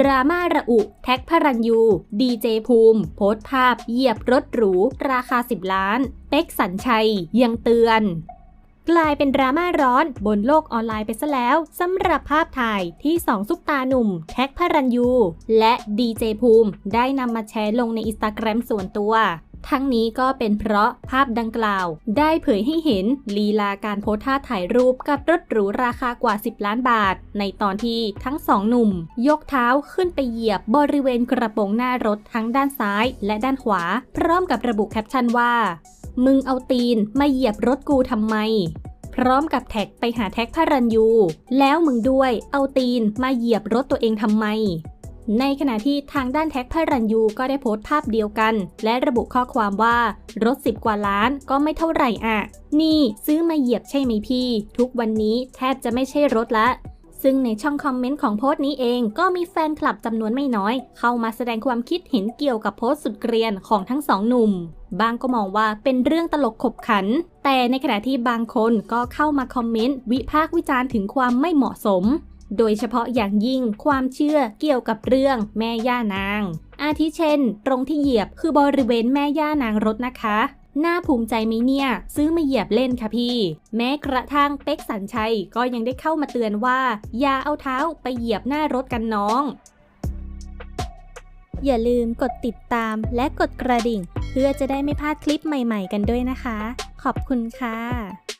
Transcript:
ดราม่าระอุ แท็กพระรันยู ดีเจภูมิ โพสต์ภาพเหยียบรถหรู ราคา 10 ล้าน เป็กสัญชัย ยังเตือน กลายเป็นดราม่าร้อนบนโลกออนไลน์ไปซะแล้วสำหรับภาพถ่ายที่สองซุปตาหนุ่ม แท็กพระรันยู และดีเจภูมิ ได้นำมาแชร์ลงในอินสตาแกรมส่วนตัว ทั้งนี้ก็เป็นเพราะภาพดังกล่าว ได้เผยให้เห็นลีลาการโพสท่าถ่ายรูปกับรถหรูราคากว่า 10 ล้านบาท ในตอนที่ทั้งสองหนุ่ม ยกเท้าขึ้นไปเหยียบบริเวณกระโปรงหน้ารถทั้งด้านซ้ายและด้านขวา พร้อมกับระบุแคปชั่นว่า มึงเอาตีนมาเหยียบรถกูทำไมพร้อมกับแท็กไปหาแท็กพระรันยู แล้วมึงด้วยเอาตีนมาเหยียบรถตัวเองทำไม ในขณะที่ทางด้านแท็กพระรันยูก็ได้โพสต์ภาพเดียวกัน และระบุข้อความว่ารถ10 กว่าล้านก็ไม่เท่าไหร่อะ นี่ซื้อมาเหยียบใช่ไหมพี่ ทุกวันนี้แทบจะไม่ใช่รถละซึ่งในช่องคอมเมนต์ของโพสต์นี้เองก็มีแฟนคลับจำนวนไม่น้อย เข้ามาแสดงความคิดเห็นเกี่ยวกับโพสต์สุดเกรียนของทั้งสองหนุ่ม บางก็มองว่าเป็นเรื่องตลกขบขัน แต่ในขณะที่บางคนก็เข้ามาคอมเมนต์วิพากษ์วิจารณ์ถึงความไม่เหมาะสม โดยเฉพาะอย่างยิ่งความเชื่อเกี่ยวกับเรื่องแม่ย่านาง อาทิเช่น ตรงที่เหยียบคือบริเวณแม่ย่านางรถนะคะน่าภูมิใจไหมเนี่ย ซื้อมาเหยียบเล่นค่ะพี่ แม้กระทั่งเป็กสัญชัยก็ยังได้เข้ามาเตือนว่า อย่าเอาเท้าไปเหยียบหน้ารถกันน้อง อย่าลืมกดติดตามและกดกระดิ่ง เพื่อจะได้ไม่พลาดคลิปใหม่ๆกันด้วยนะคะ ขอบคุณค่ะ